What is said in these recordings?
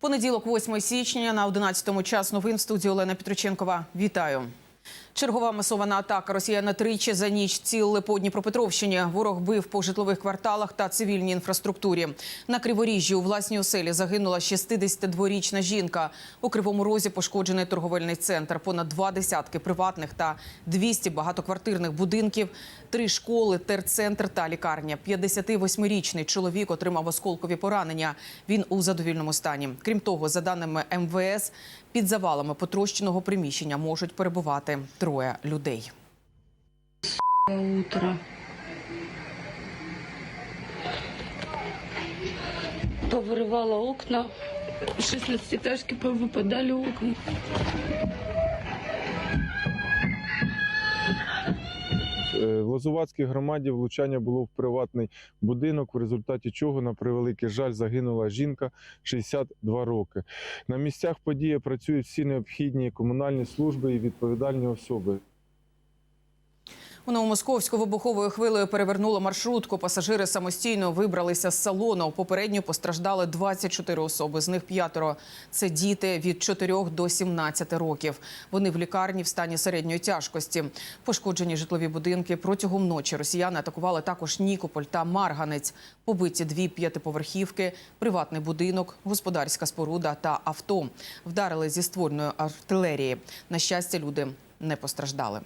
Понеділок, 8 січня, на 11-му час новин в студії Олена Петроченкова. Вітаю. Чергова масована атака. Росіяни тричі за ніч цілили по Дніпропетровщині. Ворог бив по житлових кварталах та цивільній інфраструктурі. На Криворіжжі у власній оселі загинула 62-річна жінка. У Кривому Розі пошкоджений торговельний центр. Понад два десятки приватних та 200 багатоквартирних будинків, три школи, терцентр та лікарня. 58-річний чоловік отримав осколкові поранення. Він у задовільному стані. Крім того, за даними МВС, під завалами потрощеного приміщення можуть перебувати троє людей. утро. Повырывала окна. 16-этажки повыпадали окна. В Лозувацькій громаді влучання було в приватний будинок, в результаті чого, на превеликий жаль, загинула жінка 62 роки. На місцях події працюють всі необхідні комунальні служби і відповідальні особи. У Новомосковську вибуховою хвилею перевернуло маршрутку. Пасажири самостійно вибралися з салону. Попередньо постраждали 24 особи. З них п'ятеро – це діти від 4 до 17 років. Вони в лікарні в стані середньої тяжкості. Пошкоджені житлові будинки. Протягом ночі росіяни атакували також Нікополь та Марганець. Побиті дві п'ятиповерхівки, приватний будинок, господарська споруда та авто. Вдарили зі ствольної артилерії. На щастя, люди не постраждали.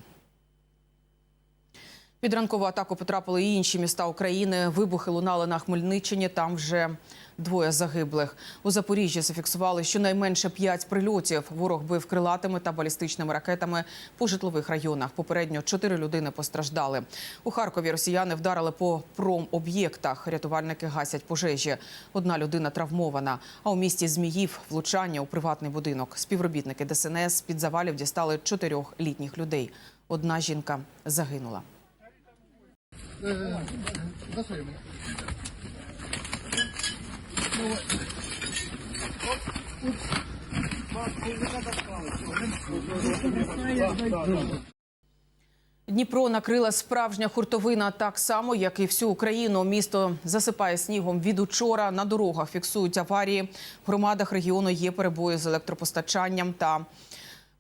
Під ранкову атаку потрапили і інші міста України. Вибухи лунали на Хмельниччині. Там вже двоє загиблих. У Запоріжжі зафіксували щонайменше п'ять прильотів. Ворог бив крилатими та балістичними ракетами по житлових районах. Попередньо чотири людини постраждали. У Харкові росіяни вдарили по промоб'єктах. Рятувальники гасять пожежі. Одна людина травмована. А у місті Зміїв влучання у приватний будинок. Співробітники ДСНС під завалів дістали чотирьох літніх людей. Одна жінка загинула. Дніпро накрила справжня хуртовина так само, як і всю Україну. Місто засипає снігом від учора. На дорогах фіксують аварії. В громадах регіону є перебої з електропостачанням та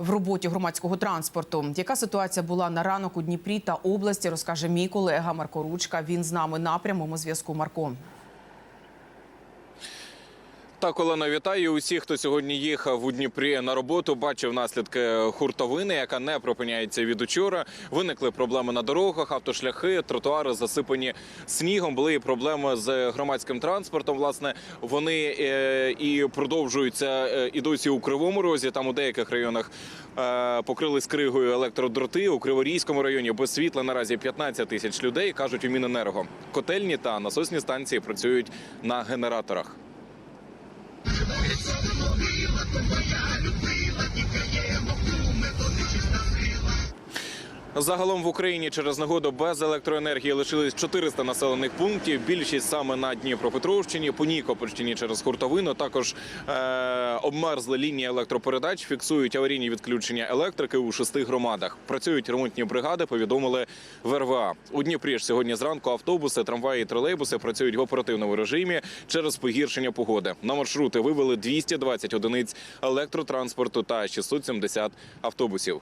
в роботі громадського транспорту. Яка ситуація була на ранок у Дніпрі та області, розкаже мій колега Марко Ручка. Він з нами на прямому зв'язку. Марко. Так, Олена, вітаю усіх, хто сьогодні їхав у Дніпрі на роботу. Бачив наслідки хуртовини, яка не припиняється від учора. Виникли проблеми на дорогах, автошляхи, тротуари засипані снігом. Були і проблеми з громадським транспортом. Власне, вони е, і продовжуються е, і досі у кривому розі. Там у деяких районах е, покрили скригою електродроти. У Криворізькому районі без світла наразі 15 тисяч людей кажуть у Міненерго. Котельні та насосні станції працюють на генераторах. Щоб моя любила, тікаємо. Загалом в Україні через негоду без електроенергії лишились 400 населених пунктів. Більшість саме на Дніпропетровщині, по Нікопольщині через хуртовину. Також е- обмерзли лінії електропередач, фіксують аварійні відключення електрики у шести громадах. Працюють ремонтні бригади. Повідомили в РВА. У Дніпрі ж сьогодні зранку автобуси, трамваї, і тролейбуси працюють в оперативному режимі через погіршення погоди. На маршрути вивели 220 одиниць електротранспорту та 670 автобусів.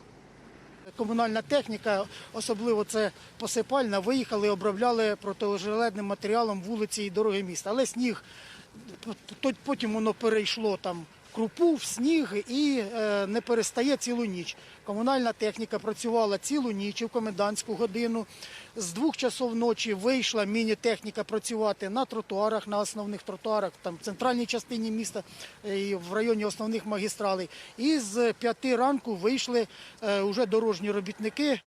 Комунальна техніка, особливо це посипальна, виїхали, обробляли протижеледним матеріалом вулиці і дороги міста. Але сніг, потім воно перейшло там крупу, в сніг і е, не перестає цілу ніч. Комунальна техніка працювала цілу ніч в комендантську годину. З двох часов ночі вийшла міні-техніка працювати на тротуарах, на основних тротуарах, там в центральній частині міста е, і в районі основних магістралей. І з п'яти ранку вийшли е, уже дорожні робітники.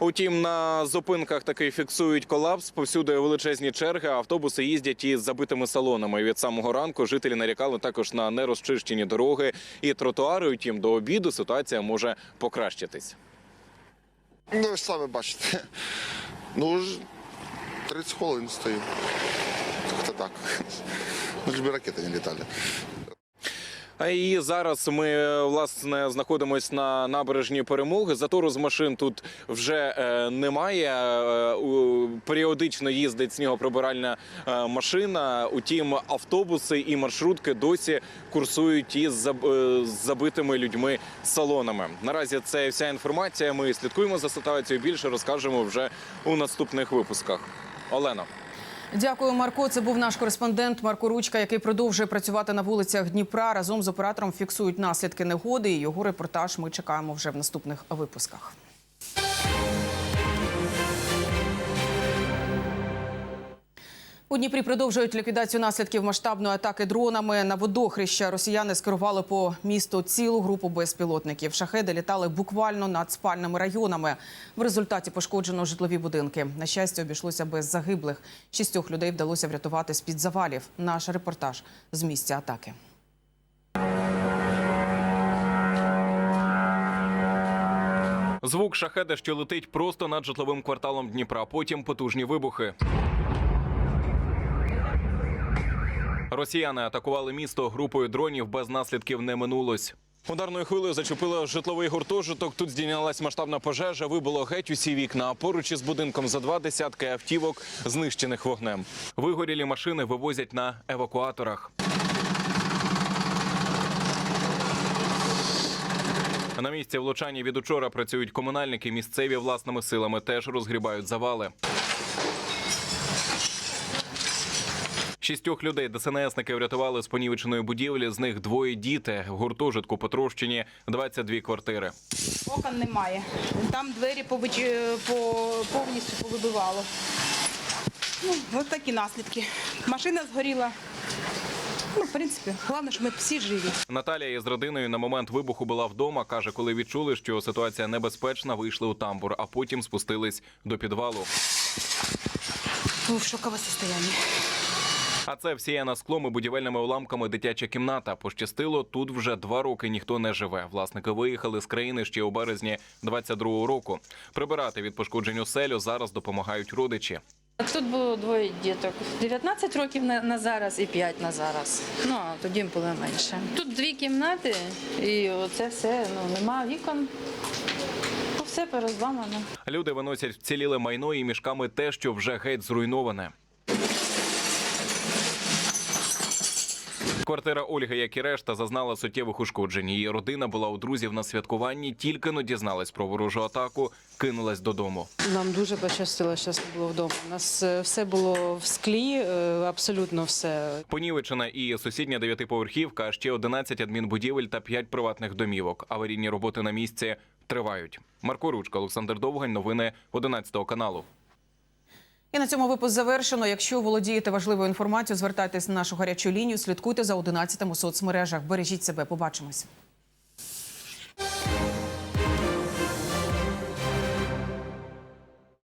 Утім, на зупинках таки фіксують колапс. Повсюди величезні черги. Автобуси їздять із забитими салонами. Від самого ранку жителі нарікали також на нерозчищені дороги і тротуари. Утім, до обіду ситуація може покращитись. Ну, ви ж самі бачите. Ну, ж 30 хвилин стою. Как-то так. Ну, лишь бы ракеты не летали. І зараз ми власне знаходимося на набережній перемоги. Затору з машин тут вже е, немає. Е, періодично їздить снігоприбиральна е, машина. Утім, автобуси і маршрутки досі курсують із забитими людьми салонами. Наразі це вся інформація. Ми слідкуємо за ситуацією. Більше розкажемо вже у наступних випусках. Олена. Дякую, Марко. Це був наш кореспондент Марко Ручка, який продовжує працювати на вулицях Дніпра. Разом з оператором фіксують наслідки негоди. І його репортаж ми чекаємо вже в наступних випусках. У Дніпрі продовжують ліквідацію наслідків масштабної атаки дронами. На водохреща росіяни скерували по місту цілу групу безпілотників. Шахеди літали буквально над спальними районами. В результаті пошкоджено житлові будинки. На щастя, обійшлося без загиблих. Шістьох людей вдалося врятувати з під завалів. Наш репортаж з місця атаки. Звук шахеда, що летить просто над житловим кварталом Дніпра. Потім потужні вибухи. Росіяни атакували місто групою дронів без наслідків не минулось. Ударною хвилею зачепило житловий гуртожиток. Тут здійнялась масштабна пожежа. Вибило геть усі вікна. А поруч із будинком за два десятки автівок, знищених вогнем. Вигорілі машини вивозять на евакуаторах. На місці влучання від учора працюють комунальники. Місцеві власними силами теж розгрібають завали. Шістьох людей ДСНСники врятували з понівеченої будівлі. З них двоє діти. В гуртожитку потрощені 22 квартири. Окон немає. Там двері пович... по... повністю повибивало. Ну, ось такі наслідки. Машина згоріла. Ну, в принципі, головне, що ми всі живі. Наталія із родиною на момент вибуху була вдома. каже, коли відчули, що ситуація небезпечна, вийшли у тамбур, а потім спустились до підвалу. Був шокове состояння. А це всіяна склом і будівельними уламками дитяча кімната. Пощастило, тут вже два роки ніхто не живе. Власники виїхали з країни ще у березні 22-го року. Прибирати від пошкоджень оселю зараз допомагають родичі. Тут було двоє діток. 19 років на, на зараз і 5 на зараз. Ну, а тоді було менше. Тут дві кімнати, і оце все, ну, нема вікон. Все перезламано. Люди виносять вціліле майно і мішками те, що вже геть зруйноване. Квартира Ольги, як і решта, зазнала суттєвих ушкоджень. Її родина була у друзів на святкуванні, тільки но дізналась про ворожу атаку, кинулась додому. Нам дуже пощастило, що не було вдома. У нас е, все було в склі, е, абсолютно все. Понівечена і сусідня дев'ятиповерхівка, а ще 11 адмінбудівель та 5 приватних домівок. Аварійні роботи на місці тривають. Марко Ручка, Олександр Довгань. Новини 11 каналу. І на цьому випуск завершено. Якщо володієте важливою інформацією, звертайтесь на нашу гарячу лінію. Слідкуйте за 11 у соцмережах. Бережіть себе. Побачимось.